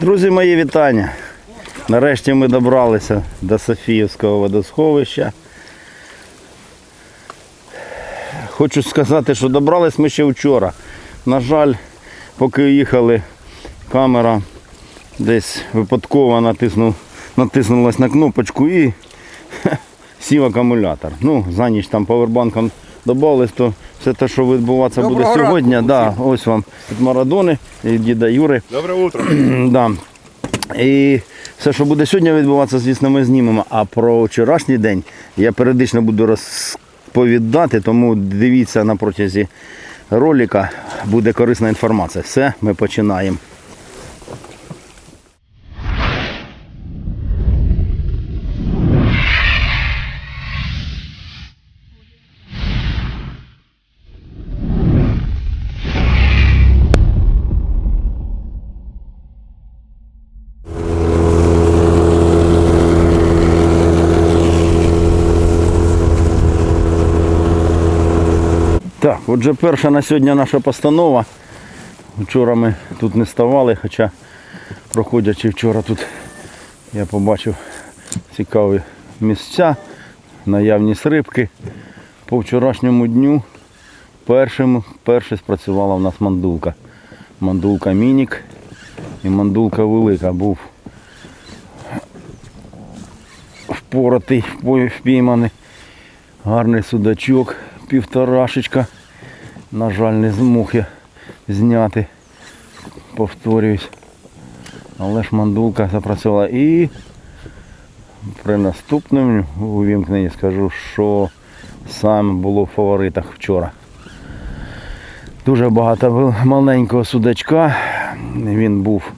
Друзі, мої вітання. Нарешті ми добралися до Софіївського водосховища. Хочу сказати, що добрались ми ще вчора. На жаль, поки їхали, камера десь випадково натиснув, натиснулась на кнопочку і сів акумулятор. Ну, за ніч там павербанком додавались, то все те, що відбуватися буде Доброго ранку, сьогодні, да, ось вам від Марадони, від діда Юри. Доброе утро. Да. І все, що буде сьогодні відбуватися, звісно, ми знімемо. А про вчорашній день я періодично буду розповідати, тому дивіться на протязі ролика, буде корисна інформація. Все, ми починаємо. Так, отже, перша на сьогодні наша постанова. Вчора ми тут не ставали, хоча проходячи вчора тут я побачив цікаві місця, наявність рибки. По вчорашньому дню першим, перше спрацювала в нас мандулка. Мандулка мінік і мандулка велика. Був впоротий, впійманий. Гарний судачок, півторашечка. На жаль, не змог я зняти. Повторююсь. Але ж мандулка запрацювала. І при наступному увімкненні скажу, що саме було в фаворитах вчора. Дуже багато було маленького судачка. Він був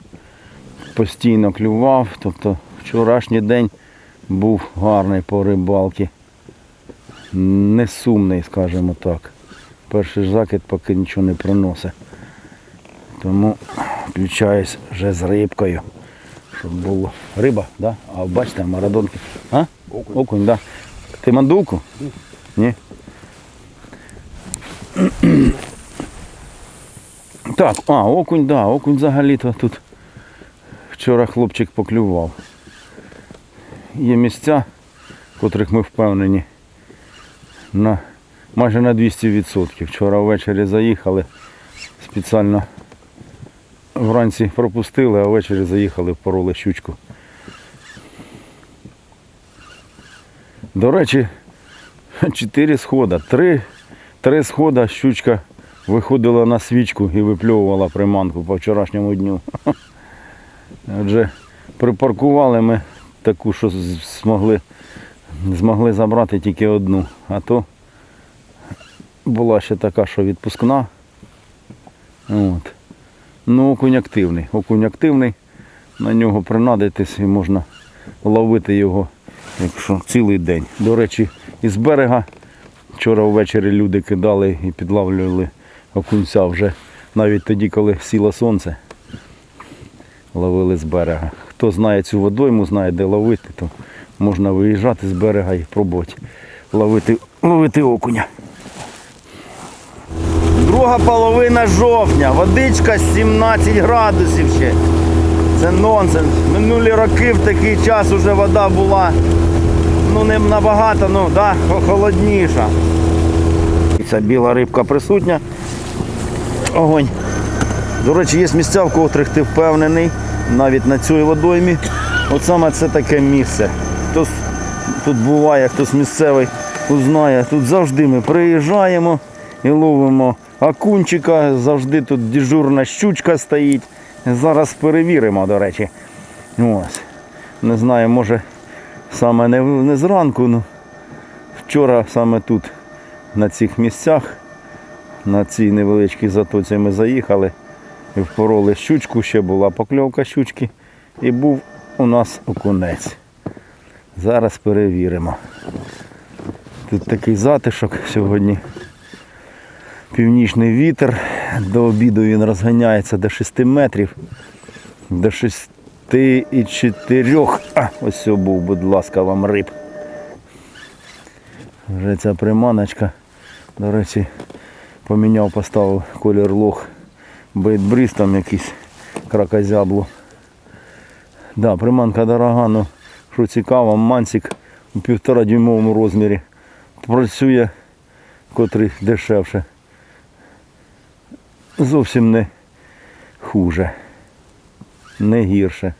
постійно клював. Тобто вчорашній день був гарний по рибалці не сумний, скажімо так. Перший закид поки нічого не приносить. Тому включаюсь вже з рибкою. Щоб було. Риба, да? А бачите, марадонки. А? Окунь. Окунь, да. Ти мандулку? Ні. Так, а, окунь, да, окунь взагалі-то тут вчора хлопчик поклював. Є місця, в котрих ми впевнені на майже на 200%. Вчора ввечері заїхали, спеціально вранці пропустили, а ввечері заїхали, пороли щучку. До речі, 4 схода. Три, три схода щучка виходила на свічку і випльовувала приманку по вчорашньому дню. Отже, припаркували ми таку, що змогли змогли забрати тільки одну. А то була ще така, що відпускна. От. Ну, окунь активний. Окунь активний. На нього принадитись і можна ловити його, якщо цілий день. До речі, із берега вчора ввечері люди кидали і підлавлювали окунця вже навіть тоді, коли сіло сонце. Ловили з берега. Хто знає цю водойму, знає де ловити, то можна виїжджати з берега і пробувати ловити, ловити окуня. Друга половина жовтня, водичка 17 градусів ще. Це нонсенс. Минулі роки в такий час вже вода була ну не набагато, ну да, холодніша. Ця біла рибка присутня. Огонь. До речі, є місця, в котрих ти впевнений, навіть на цій водоймі. От саме це таке місце. Хтось тут буває, хтось місцевий узнає. Тут завжди ми приїжджаємо і ловимо акунчика, завжди тут дежурна щучка стоїть. Зараз перевіримо, до речі. Ось. Не знаю, може саме не, не зранку, ну вчора саме тут, на цих місцях, на цій невеличкій затоці ми заїхали і впороли щучку, ще була покльовка щучки і був у нас окунець. Зараз перевіримо. Тут такий затишок сьогодні. Північний вітер. До обіду він розганяється до 6 метрів. До 6 і 4. А, ось був, будь ласка, вам риб. Вже ця приманочка. До речі, поміняв, поставив колір лох бейтбриз, там якийсь кракозябло. Да, приманка дорога, ну що цікаво, мансик у півтора дюймовому розмірі. Працює, котрий дешевше. Зовсім не хуже, не гірше.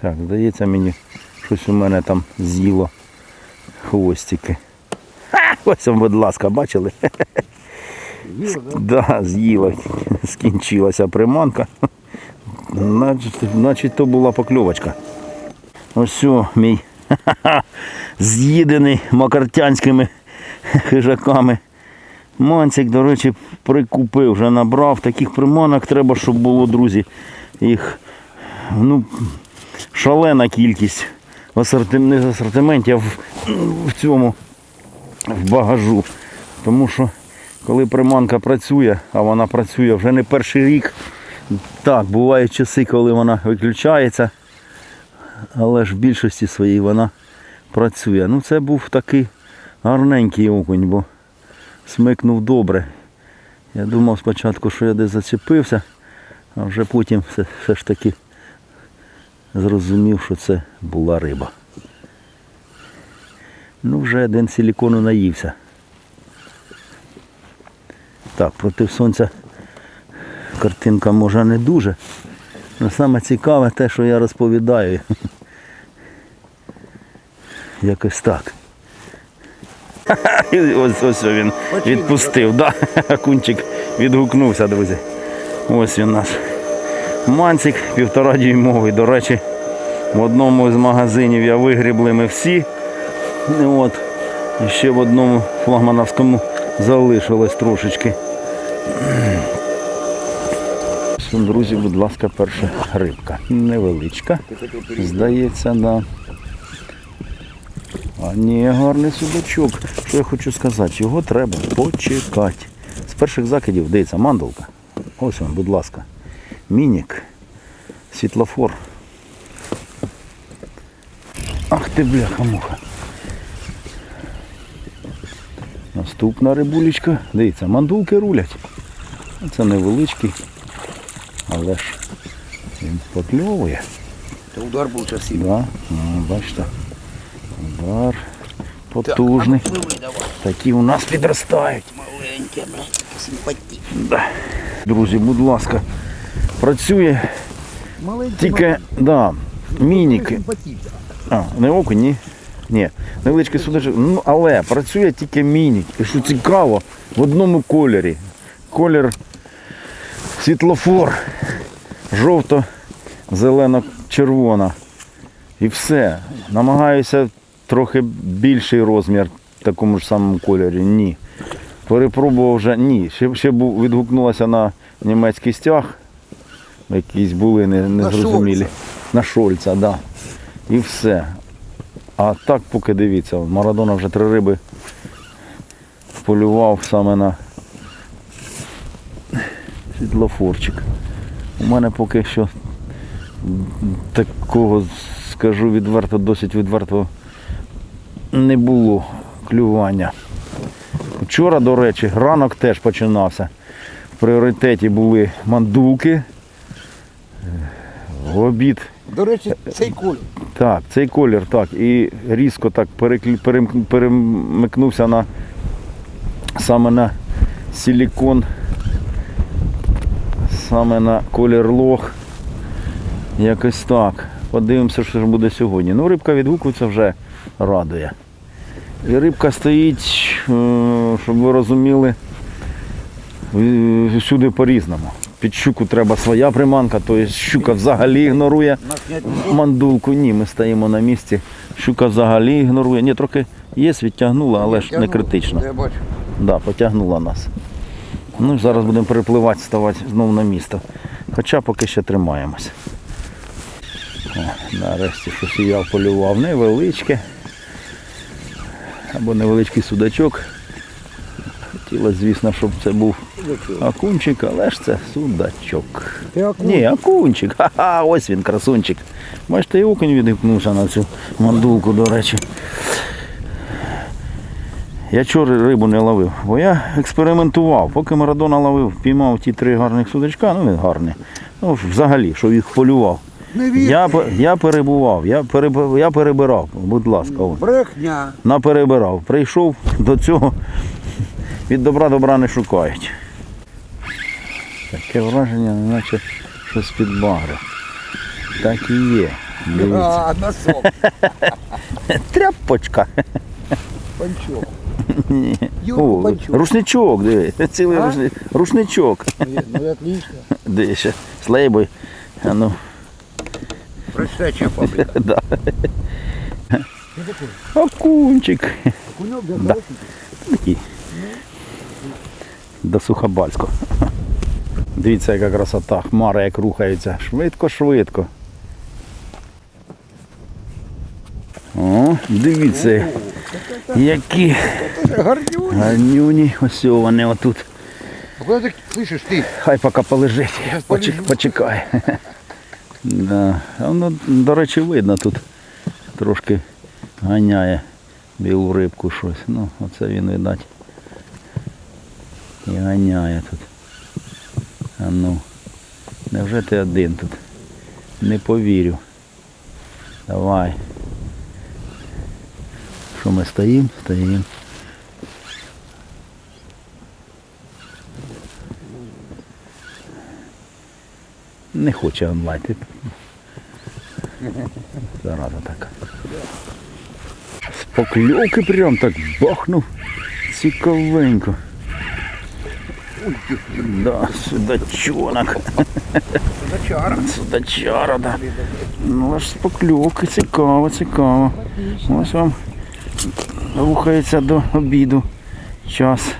Так, здається мені, щось у мене там з'їло хвостики. Ха, ось, будь ласка, бачили? Да, з'їла, скінчилася приманка. Значить, значить, то була покльовочка. Ось мій з'їдений макартянськими хижаками. Манцик, до речі, прикупив, вже набрав. Таких приманок треба, щоб було, друзі. Їх ну, шалена кількість в асорти- не в асортименті, а в, в цьому в багажу. Тому що коли приманка працює, а вона працює вже не перший рік, так, бувають часи, коли вона виключається, але ж в більшості своїй вона працює. Ну це був такий гарненький окунь, бо смикнув добре. Я думав спочатку, що я десь зачепився, а вже потім все, все ж таки зрозумів, що це була риба. Ну, вже один силікону наївся. Так, проти сонця картинка може не дуже. Але саме цікаве те, що я розповідаю. Якось так. Ось ось він відпустив. Да. Кунчик відгукнувся, друзі. Ось він наш. Манцик півтора дюймовий. До речі, в одному з магазинів я вигрібли ми всі. От. І ще в одному флагмановському залишилось трошечки. Друзі, будь ласка, перша рибка. Невеличка. Здається, да. А ні, гарний судачок. Що я хочу сказати, його треба почекати. З перших закидів, дивіться, мандулка. Ось він, будь ласка. Мінік. Світлофор. Ах ти бляха-муха. Наступна рибулечка. Дивіться, мандулки рулять. Це невеличкий, але ж він покльовує. Це удар був часів. Да, бачите. Удар потужний. Пливи давай. Такі у нас підростають. Маленьке, блядь, симпатичне. Да. Друзі, будь ласка, працює Маленьке, тільки, да, мініки. симпатичне. А, не окунь, ні? Ні. Невеличкий судочок. Ну, але працює тільки мінік. І що цікаво, в одному кольорі. Колір світлофор. Жовто-зелено-червона. І все. Намагаюся трохи більший розмір в такому ж самому кольорі. Ні. Перепробував вже ні. Ще, ще був, відгукнулася на німецький стяг. Якісь були не- незрозумілі. На Шольца, так. Да. І все. А так поки дивіться, Марадона вже три риби полював саме на світлофорчик. У мене поки що такого, скажу відверто, досить відверто не було клювання. Вчора, до речі, ранок теж починався. В пріоритеті були мандулки. В обід До речі, цей колір. так, цей колір, так. І різко так перемикнувся на саме на силікон, саме на колір лох. Якось так. Подивимося, що ж буде сьогодні. Ну, рибка відгукується вже радує. І рибка стоїть, е, щоб ви розуміли, е, всюди по-різному. Під щуку треба своя приманка, тобто щука взагалі ігнорує мандулку. Ні, ми стоїмо на місці. Щука взагалі ігнорує. Ні, трохи є, відтягнула, але ж не критично. Я бачу. Да, потягнула нас. Ну і зараз будемо перепливати, ставати знову на місто. Хоча поки ще тримаємось. О, нарешті щось я полював. Невеличке. Або невеличкий судачок. Хотілося, звісно, щоб це був окунчик, але ж це судачок. Ти окунь? Ні, окунчик. Ха-ха, ось він, красунчик. Бачите, і окунь відгукнувся на цю мандулку, до речі. Я чого рибу не ловив? Бо я експериментував. Поки Марадона ловив, піймав ті три гарних судачка, ну він гарний. Ну, взагалі, що їх полював. Не вір. Я, пе- я перебував, я, переб- я перебирав, будь ласка. Брехня. наперебирав. Прийшов до цього, від добра добра не шукають. Таке враження, наче щось під багри. Так і є. Дивіться. А, носок. Тряпочка. Панчок. Юрку О, панчок. рушничок, диви. Цілий А? рушни- рушничок. Ну, ну, отлично. Диви ще з лейбою. А ну, Простячая фабрика. да. Окунчик. Кунек, да, Да. хороший. Такий. До Сухобальського. Дивіться, яка красота. Хмари як рухаються. Швидко-швидко. О, дивіться, які Гордюнь. гарнюні. Ось вони отут. А куда ты слышишь ты? Хай поки полежить. Я Почек, полежу. почекай. Да. Воно, до речі, видно тут трошки ганяє білу рибку щось. Ну, оце він, видать. І ганяє тут. А ну. Невже ти один тут? Не повірю. Давай. Що ми стоїмо? Стоїмо. Не хоче онлайн. Зараза така. З прям так бахнув. Цікавенько. Да, судачонок. Зачара. Судачара, да. Ну аж з цікаво, цікаво. Ось вам рухається до обіду час.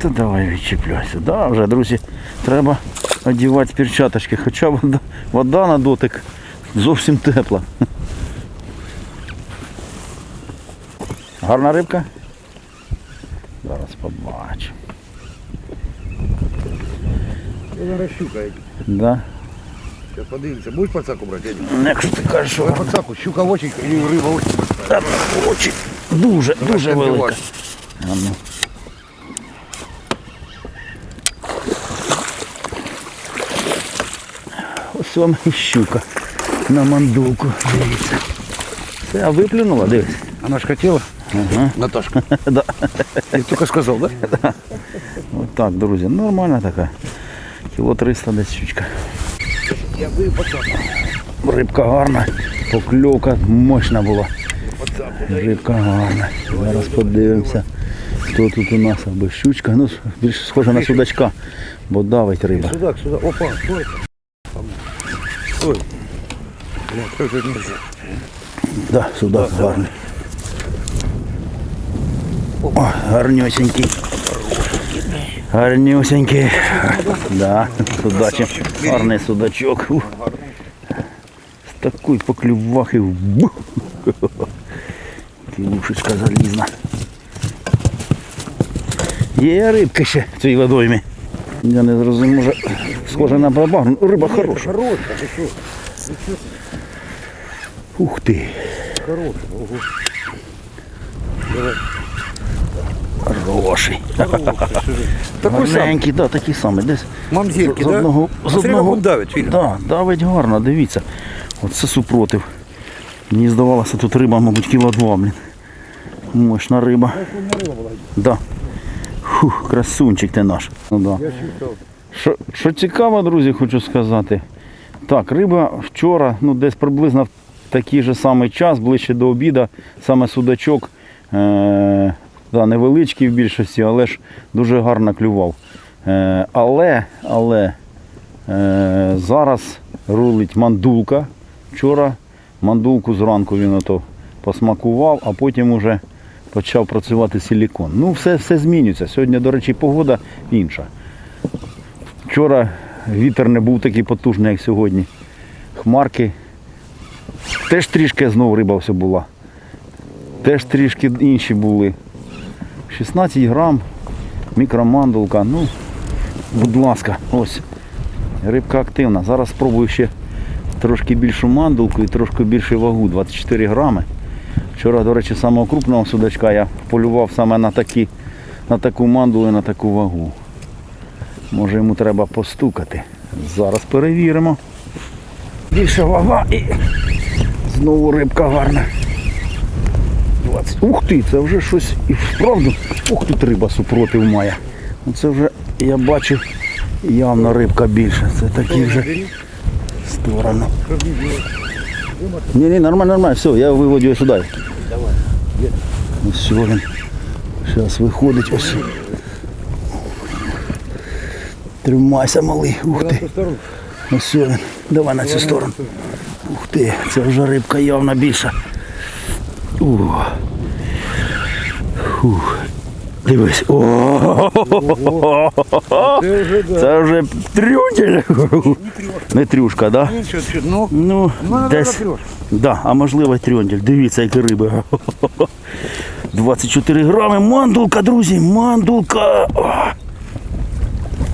Та давай відчіпляйся. Да, вже, друзі, треба одягати перчаточки, хоча вода, вода на дотик зовсім тепла. Гарна рибка? Зараз побачимо. Я зараз щука. Да? Сейчас подивимося. Будеш пацаку брати? Якщо ти кажеш, що пацаку, щука очень, или риба очень. дуже, дуже велика. А ну. Вам і щука на мандулку. Дивіться. Це а виплюнула, дивись. Она ж хотела? Ага. Наташка. Да. Ты только сказал, да? От так, друзі, нормальна така. Кіло 300 десь щучка. Я. Рибка гарна, покльовка мощна була. Рибка гарна. Зараз подивимося, хто тут у нас аби щучка. Ну, більш схоже на судачка, бо давить риба. Судак, судак. Опа. Ой. Бля, это нельзя. Да, судак гарний. О, гарнюсенький. Гарнюсенький. Да, судачий. Гарний судачок. Ух. З такої поклювахи. Бух. Кілушечка залізна. Є рибка ще в цій водоймі. Я не зрозумів, може схоже на бабах. Ну, Риба хороша. Хорошая, ты что? Ух ти. Хорошая. Ого. Давай. Хороший. Такой сам. Гарненький, да, такий самий. Десь Мамзельки, з да? одного, з одного... как он давит. Да, давить гарно, дивіться. Оце супротив. Мені здавалося, тут риба, мабуть, кіло два, блін. Мощна риба. Да. Фух, красунчик ти наш. Ну, да. Що, що цікаво, друзі, хочу сказати. Так, риба вчора, ну десь приблизно в такий же самий час, ближче до обіду, саме судачок, е- да, невеличкий в більшості, але ж дуже гарно клював. Е- але, але е- зараз рулить мандулка. Вчора мандулку зранку він ото посмакував, а потім уже почав працювати силікон. Ну, все, все змінюється. Сьогодні, до речі, погода інша. Вчора вітер не був такий потужний, як сьогодні. Хмарки. Теж трішки знову риба все була. Теж трішки інші були. 16 грам, мікромандулка. Ну, будь ласка, ось. Рибка активна. Зараз спробую ще трошки більшу мандулку і трошки більшу вагу, 24 грами. Вчора, до речі, самого крупного судачка я полював саме на такі на таку мандулу і на таку вагу. Може йому треба постукати. Зараз перевіримо. Більша вага і знову рибка гарна. 20. Ух ти, це вже щось і вправду. Ух тут риба супротив має. Це вже я бачу явно рибка більша. Це такі вже сторону. Ні, ні, нормально, нормально, все, я виводю його сюди. Давай. Ось він. Зараз виходить ось. Тримайся, малий. Ух ти. сторону. Ось він. Давай на цю сторону. Ух ти, це вже рибка явно більша. Ух. Фух. Дивись. Це вже трюндель. Не трюшка, так? Ну, ну, десь. Да, а можливо й. Дивіться, які риби. 24 грами. Мандулка, друзі, мандулка.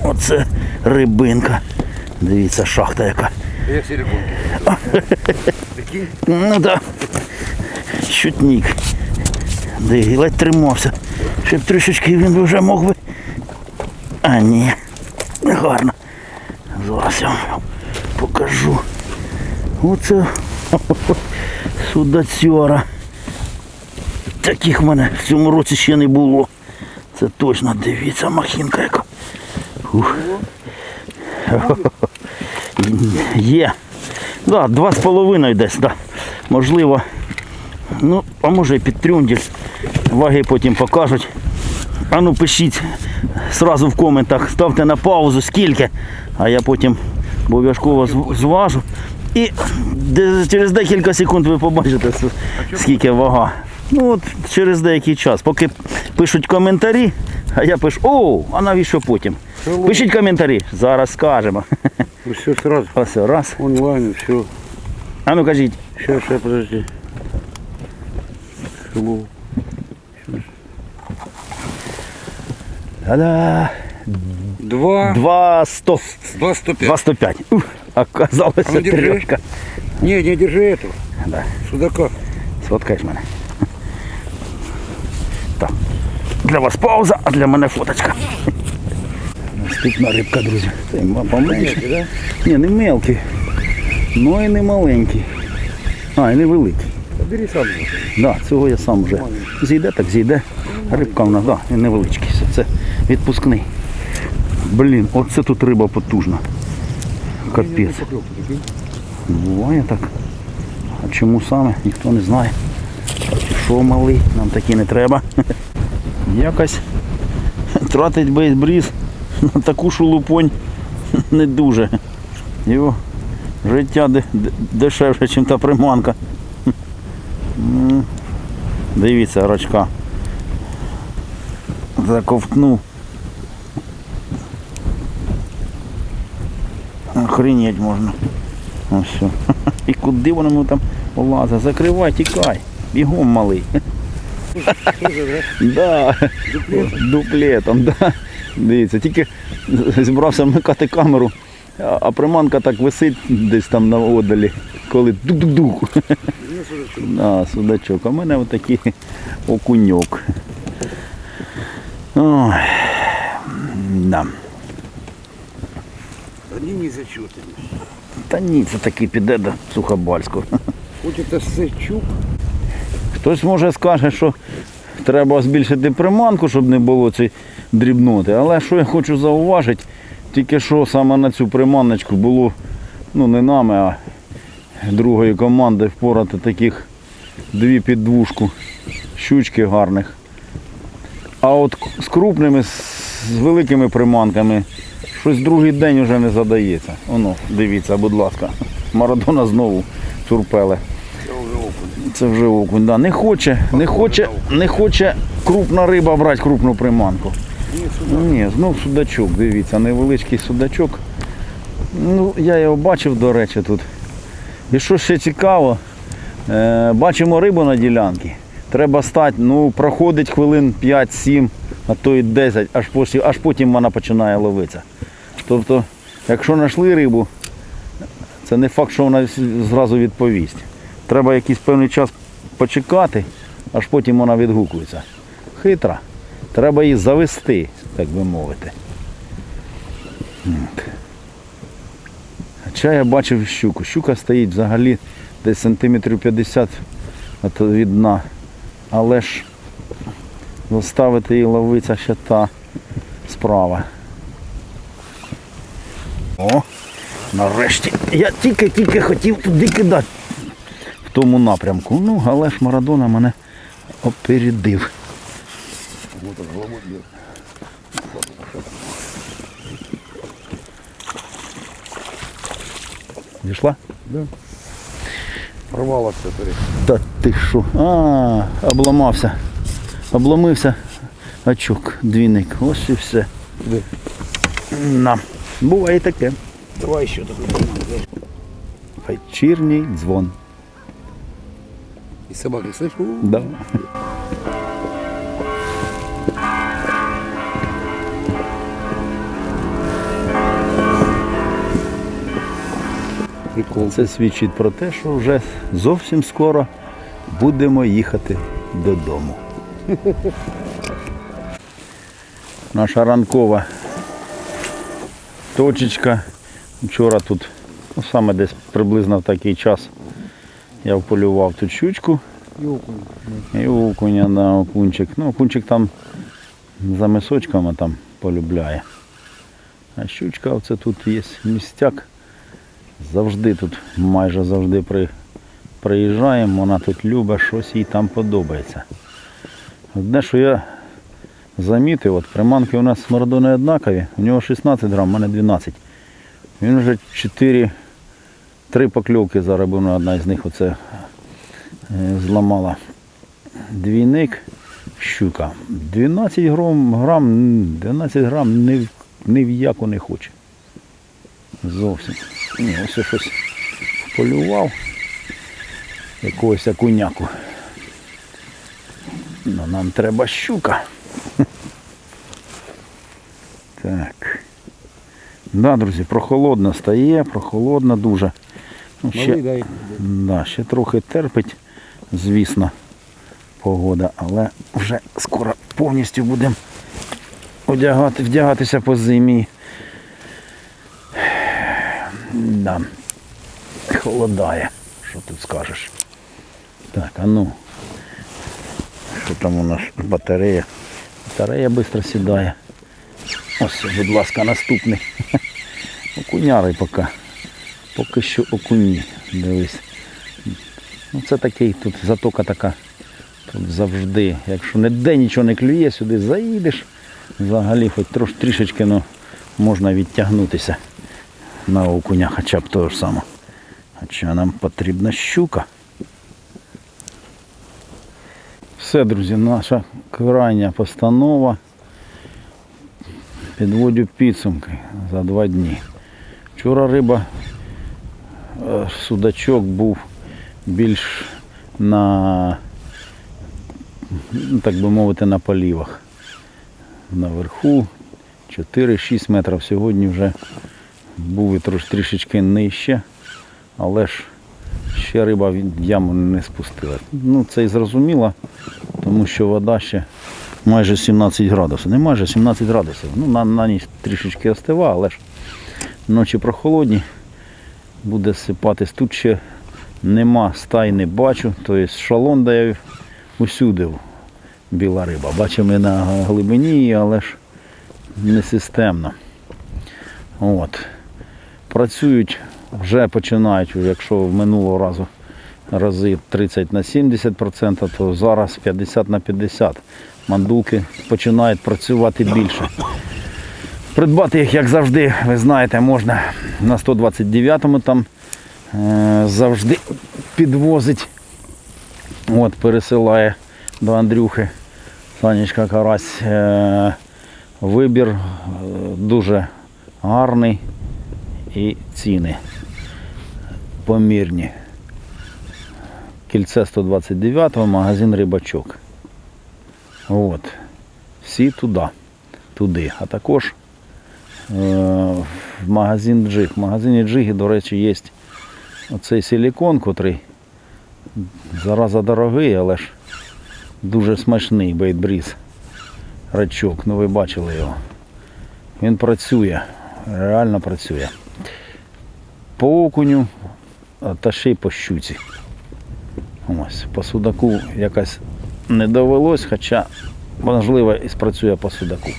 Оце рибинка. Дивіться, шахта яка. Я? Ну да. Щутник. Ледь тримався. Щоб трішечки він вже мог би. А ні. Гарно. Зараз я вам покажу. Оце судацьора. Таких в мене в цьому році ще не було. Це точно, дивіться, махінка яка. Є. Да, два з половиною десь, да. Можливо. Ну, а може і під трюндель. Ваги потім покажуть. А ну пишіть сразу в коментах, ставте на паузу скільки, а я потім обов'язково зважу. І через декілька секунд ви побачите, скільки вага. Ну от через деякий час. Поки пишуть коментарі, а я пишу, о, а навіщо потім? Пишіть коментарі, зараз скажемо. Все сразу. Ось раз. Онлайн, все. А ну кажіть. Сейчас, сейчас, подожди. Hello. Та-да. Два. Два сто. Два сто пять. Два сто п'ять. Ух, Оказалося А ну, держи. Не, не держи эту. Да. Судака. Сфоткаєш мене. Так. Для вас пауза, а для мене фоточка. Наступна рибка, друзі. Це поменше. да? Ні, не мелкий. Ну і не маленький. А, і не великий. Бери сам. Да, цього я сам вже. Зійде, так зійде. Рибка в нас, да, він невеличкий. Все, це відпускний. Блін, оце тут риба потужна. Капець. Буває так. А чому саме, ніхто не знає. Що малий, нам такі не треба. Якось тратить бейсбріз на таку шулупонь не дуже. Його життя де- де- дешевше, ніж та приманка. Дивіться, рачка. Заковтнув. Охренеть можна. Ось все. І куди воно ну, там лазить? Закривай, тікай. Бігом малий. Да. Дуплетом, да. Дивіться, тільки зібрався вмикати камеру, а а приманка так висить десь там на оддалі, коли дук-дук-дук. Да, судачок. А в мене отакий окуньок. Ой. Да. Они не зачеты. Та ні, це такий піде до Сухобальського. Хоть это сычук. Хтось може скаже, що треба збільшити приманку, щоб не було цієї дрібноти. Але що я хочу зауважити, тільки що саме на цю приманочку було ну не нами, а другої команди впорати таких дві під двушку щучки гарних. А от з крупними, з великими приманками щось другий день вже не задається. Оно, дивіться, будь ласка. Марадона знову турпеле. Це вже окунь, да. Не хоче, не хоче, не хоче крупна риба брати крупну приманку. Ні, знов судачок, дивіться, невеличкий судачок. Ну, я його бачив, до речі, тут. І що ще цікаво, е, бачимо рибу на ділянці. Треба стати, ну, проходить хвилин 5-7, а то і 10, аж потім, аж потім вона починає ловитися. Тобто, якщо знайшли рибу, це не факт, що вона зразу відповість. Треба якийсь певний час почекати, аж потім вона відгукується. Хитра. Треба її завести, так би мовити. Хоча я бачив щуку. Щука стоїть взагалі десь сантиметрів 50 від дна. Але ж заставити її ловитися ще та справа. О, нарешті. Я тільки-тільки хотів туди кидати. В тому напрямку. Ну, але ж Марадона мене опередив. Дійшла? Порвалося перед. Та ти що? А, обламався. Обломився очок, двійник. Ось і все. Де? На. Буває таке. Давай ще таке. Вечірній дзвон. І собаки, слышь? У, Да. Прикол. Це свідчить про те, що вже зовсім скоро будемо їхати додому. Наша ранкова точечка. Вчора тут, ну саме десь приблизно в такий час я вполював тут щучку. І окуня на окунчик. Ну, окунчик там за мисочками там полюбляє. А щучка оце тут є містяк. Завжди тут, майже завжди при, приїжджаємо, вона тут любить, щось їй там подобається. Одне, що я замітив, от приманки у нас з однакові, у нього 16 грам, у мене 12. Він вже 4, 3 покльовки заробив, ну, одна з них оце е, зламала двійник щука. 12 грам, грам 12 грам ні, ні в яку не хоче. Зовсім. Ні, ось я щось полював. Якогось окуняку. Ну, нам треба щука. Так. Да, друзі, прохолодно стає, прохолодно дуже. Ну, Малий. Да, ще трохи терпить, звісно, погода, але вже скоро повністю будемо одягати, вдягатися по зимі. Да. Холодає. Що тут скажеш? Так, а ну. Що там у нас батарея? Батарея швидко сідає. Ось, будь ласка, наступний. Окуняри поки. Поки що окуні. Дивись. Ну це такий тут затока така. Тут завжди. Якщо ніде нічого не клює, сюди заїдеш. Взагалі хоч трош, трішечки ну, можна відтягнутися на окуня, хоча б того ж самого. Хоча нам потрібна щука. Все, друзі, наша крайня постанова. Підводю підсумки за два дні. Вчора риба е, судачок був більш на, так би мовити, на полівах. Наверху 4-6 метрів. Сьогодні вже був і трош, трішечки нижче, але ж ще риба в яму не спустила. Ну це і зрозуміло, тому що вода ще майже 17 градусів. Не майже 17 градусів. Ну, на, на ніч трішечки остива, але ж ночі прохолодні буде сипатись. Тут ще нема стай, не бачу. Тобто шалон дає усюди біла риба. Бачимо на глибині, але ж не системно. От. Працюють, вже починають, якщо в минулого разу рази 30 на 70%, то зараз 50 на 50. Мандулки починають працювати більше. Придбати їх, як завжди, ви знаєте, можна на 129-му там е, завжди підвозить. От, пересилає до Андрюхи Санечка Карась. Е, вибір е, дуже гарний і ціни помірні. Кільце 129, магазин Рибачок. От. Всі туди, туди. А також е, в магазин Джиг. В магазині Джиги, до речі, є оцей силікон, котрий зараза дорогий, але ж дуже смачний бейтбріз. рачок, ну ви бачили його. Він працює, реально працює. По окуню та ще й по щуці. Ось, по судаку якось не довелось, хоча можливо і спрацює по судаку.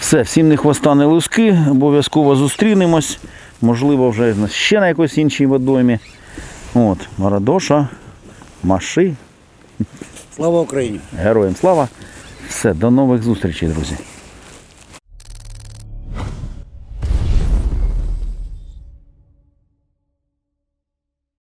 Все, всім не хвоста, не луски, обов'язково зустрінемось. Можливо, вже ще на якійсь іншій водоймі. От, Марадоша, Маши, Слава Україні! героям слава. Все, до нових зустрічей, друзі.